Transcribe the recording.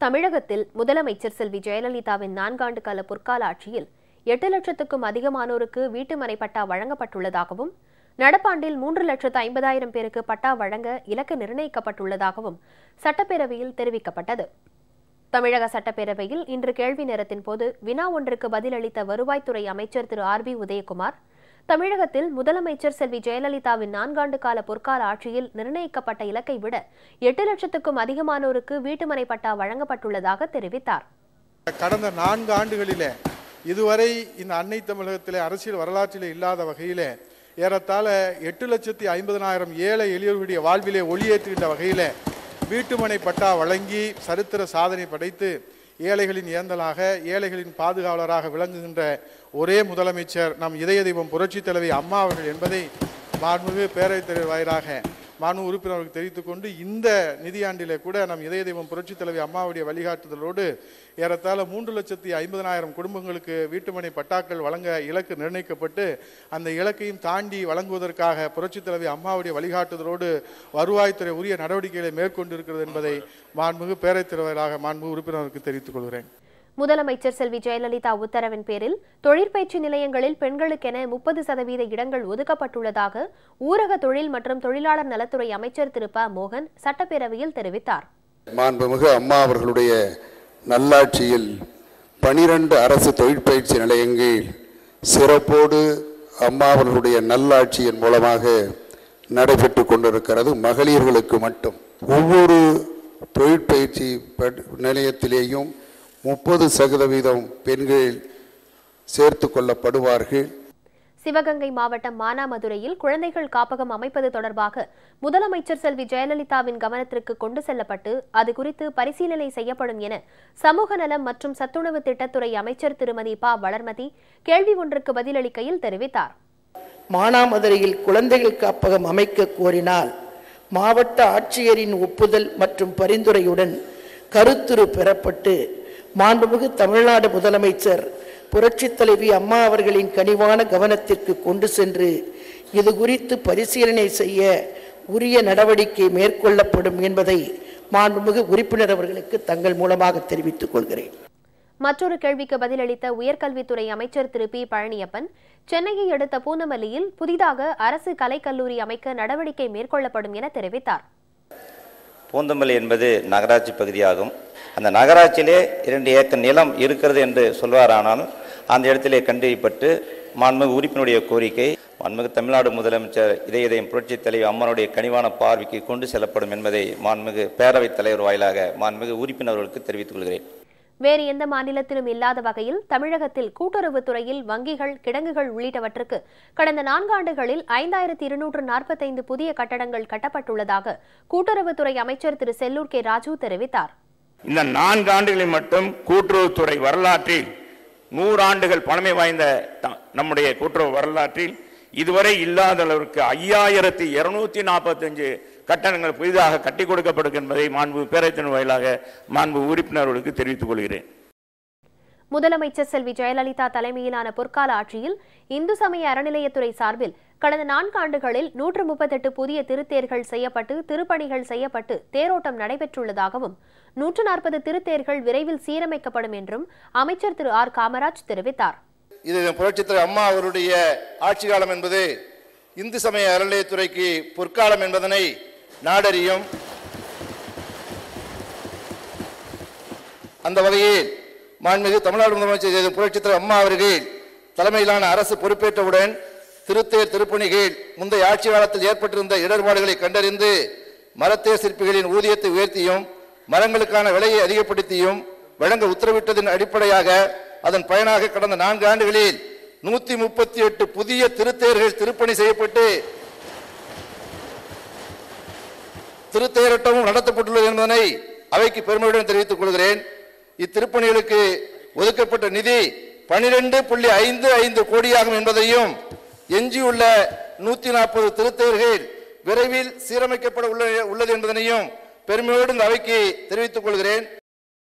தமிழகத்தில் முதலமைச்சர் செல்வி ஜெயலலிதாவின் நான்காண்டு கால பொற்கால ஆட்சியில் எட்டு லட்சத்துக்கும் அதிகமானோருக்கு வீட்டுமனை பட்டா வழங்கப்பட்டுள்ளதாகவும் நடப்பாண்டில் மூன்று லட்சத்து ஐம்பதாயிரம் பேருக்கு பட்டா வழங்க இலக்கு நிர்ணயிக்கப்பட்டுள்ளதாகவும் சட்டப்பேரவையில் தெரிவிக்கப்பட்டது. தமிழக சட்டப்பேரவையில் இன்று கேள்வி நேரத்தின் போது வினா ஒன்றுக்கு பதிலளித்த வருவாய்த்துறை அமைச்சர் திரு ஆர் பி உதயகுமார் தமிழகத்தில் முதலமைச்சர் செல்வி ஜெயலலிதாவின் நான்காண்டு கால பொற்கால ஆட்சியில் நிர்ணயிக்கப்பட்ட இலக்கை விட எட்டு லட்சத்துக்கும் அதிகமானோருக்கு வீட்டுமனை பட்டா வழங்கப்பட்டுள்ளதாக தெரிவித்தார். கடந்த நான்கு ஆண்டுகளிலே இதுவரை இந்த அன்னை தமிழகத்திலே அரசியல் வரலாற்றிலே இல்லாத வகையிலே ஏறத்தாழ எட்டு லட்சத்தி ஐம்பதனாயிரம் ஏழை எளியோருடைய வாழ்விலே ஒளியேற்றுகின்ற வகையில் வீட்டுமனை பட்டா வழங்கி சரித்திர சாதனை படைத்து ஏழைகளின் ஏந்தலாக ஏழைகளின் பாதுகாவலராக விளங்குகின்ற ஒரே முதலமைச்சர் நம் இதய தெய்வம் புரட்சித் தலைவி அம்மா அவர்கள் என்பதை மாண்புமிகு பேரவைத் தலைவர் வாயிலாக மாண்பு உறுப்பினர்களுக்கு தெரிவித்துக் கொண்டு இந்த நிதியாண்டிலே கூட நம் இதய தெய்வம் புரட்சித் தலைவி அம்மாவுடைய வழிகாட்டுதலோடு ஏறத்தாழ மூன்று லட்சத்தி ஐம்பதனாயிரம் குடும்பங்களுக்கு வீட்டுமனை பட்டாக்கள் வழங்க இலக்கு நிர்ணயிக்கப்பட்டு அந்த இலக்கையும் தாண்டி வழங்குவதற்காக புரட்சித் தலைவி அம்மாவுடைய வழிகாட்டுதலோடு வருவாய்த்துறை உரிய நடவடிக்கைகளை மேற்கொண்டிருக்கிறது என்பதை மாண்புமிகு பேரவைத் தலைவராக மாண்புமிகு உறுப்பினருக்கு தெரிவித்துக் கொள்கிறேன். முதலமைச்சர் செல்வி ஜெயலலிதா உத்தரவின் பேரில் தொழிற்பயிற்சி நிலையங்களில் பெண்களுக்கென முப்பது சதவீத இடங்கள் ஒதுக்கப்பட்டுள்ளதாக ஊரக தொழில் மற்றும் தொழிலாளர் நலத்துறை அமைச்சர் திரு ப. மோகன் சட்டப்பேரவையில் தெரிவித்தார். மாண்புமிகு அம்மா அவர்களுடைய நல்லாட்சியில் பனிரெண்டு அரசு தொழிற்பயிற்சி நிலையங்கள் சிறப்போடு அம்மா அவர்களுடைய நல்லாட்சியின் மூலமாக நடைபெற்று கொண்டிருக்கிறது. மகளிர்களுக்கு மட்டும். ஒவ்வொரு தொழிற்பயிற்சி பட்- நிலையத்திலேயும் முப்பது சதவீதம் பெண்கள் சேர்த்து கொள்ளப்படுவார்கள். சிவகங்கை மாவட்டம் மானாமதுரையில் குழந்தைகள் காப்பகம் அமைப்பது தொடர்பாக முதலமைச்சர் செல்வி ஜெயலலிதாவின் கவனத்திற்கு கொண்டு செல்லப்பட்டு அது குறித்து பரிசீலனை செய்யப்படும் என சமூக நலம் மற்றும் சத்துணவு திட்டத்துறை அமைச்சர் திருமதி ப. வளர்மதி கேள்வி ஒன்றுக்கு பதிலளிக்கையில் தெரிவித்தார். மானாமதுரையில் குழந்தைகள் காப்பகம் அமைக்க கோரினால் மாவட்ட ஆட்சியரின் ஒப்புதல் மற்றும் பரிந்துரையுடன் கருத்துரு பெறப்பட்டு மாண்புமிகு தமிழ்நாடு முதலமைச்சர் புரட்சித் தலைவி அம்மா அவர்களின் கனிவான கவனத்திற்கு கொண்டு சென்று இது குறித்து பரிசீலனை செய்ய உரிய நடவடிக்கை மேற்கொள்ளப்படும் என்பதை மாண்புமிகு உறுப்பினர் அவர்களுக்கு தங்கள் மூலமாக தெரிவித்துக் கொள்கிறேன். மற்றொரு கேள்விக்கு பதிலளித்த உயர்கல்வித்துறை அமைச்சர் திரு பி பழனியப்பன் சென்னையை அடுத்த பூந்தமல்லியில் புதிதாக அரசு கலைக்கல்லூரி அமைக்க நடவடிக்கை மேற்கொள்ளப்படும் என தெரிவித்தார். பூந்தமல்லி என்பது நகராட்சி பகுதியாகும். அந்த நகராட்சியிலே இரண்டு ஏக்கர் நிலம் இருக்கிறது என்று சொல்வாரானால் அந்த இடத்திலே கண்டறியப்பட்டு மாண்புமிகு உறுப்பினுடைய கோரிக்கை மாண்புமிகு தமிழ்நாடு முதலமைச்சர் இதய இதயம் புரட்சித் தலைவர் அம்மனுடைய கனிவான பார்வைக்கு கொண்டு செல்லப்படும் என்பதை மாண்புமிகு பேரவைத் தலைவர் வாயிலாக மாண்புமிகு உறுப்பினர்களுக்கு தெரிவித்துக் கொள்கிறேன். வேறு எந்த மாநிலத்திலும் இல்லாத வகையில் தமிழகத்தில் கூட்டுறவு துறையில் வங்கிகள் கிடங்குகள் உள்ளிட்டவற்றுக்கு கடந்த நான்காண்டுகளில் ஐந்தாயிரத்தி இருநூற்று நாற்பத்தைந்து புதிய கட்டடங்கள் கட்டப்பட்டுள்ளதாக கூட்டுறவுத்துறை அமைச்சர் திரு செல்லூர் கே. ராஜு தெரிவித்தார். இந்த நான்காண்டுகளில் மட்டும் கூட்டுறவுத்துறை வரலாற்றில் நூறாண்டுகள் பழமை வாய்ந்த நம்முடைய கூட்டுறவு வரலாற்றில் இதுவரை இல்லாத அளவிற்கு ஐயாயிரத்தி இருநூத்தி நாற்பத்தஞ்சு கட்டணங்கள் புதிதாக கட்டி கொடுக்கப்படும் என்பதை மாண்பு பேரத்தின் வாயிலாக மாண்பு உறுப்பினர்களுக்கு தெரிவித்துக் கொள்கிறேன். முதலமைச்சர் செல்வி ஜெயலலிதா தலைமையிலான பொற்கால ஆட்சியில் இந்து சமய அறநிலையத்துறை சார்பில் கடந்த நான்கு ஆண்டுகளில் நூற்று முப்பத்தெட்டு புதிய திருத்தேர்கள் செய்யப்பட்டு திருப்பணிகள் செய்யப்பட்டு தேரோட்டம் நடைபெற்றுள்ளதாகவும் நூற்று நாற்பது திருத்தேர்கள் விரைவில் சீரமைக்கப்படும் என்றும் அமைச்சர் திரு ஆர் காமராஜ் தெரிவித்தார். இது புரட்சித்துறை அம்மா அவருடைய ஆட்சி காலம் என்பது இந்து சமய அறநிலையத்துறைக்கு பொற்காலம் என்பதனை நாடறியும். அந்த வகையில் மாண்புமிகு தமிழ்நாடு முதலமைச்சர் செய்த புரட்சித்துறை அம்மா அவர்கள் தலைமையிலான அரசு பொறுப்பேற்றவுடன் திருத்தேர் திருப்பணிகள் முந்தைய ஆட்சி காலத்தில் ஏற்பட்டிருந்த இடர்பாடுகளை கண்டறிந்து மரத்தேர் சிற்பிகளின் ஊதியத்தை உயர்த்தியும் மரங்களுக்கான விலையை அதிகப்படுத்தியும் வழங்க உத்தரவிட்டதன் அடிப்படையாக அதன் பயனாக கடந்த நான்கு ஆண்டுகளில் நூத்தி முப்பத்தி எட்டு புதிய திருத்தேர்கள் திருப்பணி செய்யப்பட்டு திருத்தேரட்டமும் நடத்தப்பட்டுள்ளது என்பதனை அவைக்கு பெருமையுடன் தெரிவித்துக் கொள்கிறேன். இத்திருப்பணிகளுக்கு ஒதுக்கப்பட்ட நிதி பனிரெண்டு புள்ளி ஐந்து ஐந்து கோடியாகும் என்பதையும் எஞ்சியுள்ள நூத்தி நாற்பது திருத்தேர்கள் விரைவில் சீரமைக்கப்பட உள்ள- உள்ளது என்பதனையும் பெருமையோடு இந்த அவைக்கு தெரிவித்துக் கொள்கிறேன்.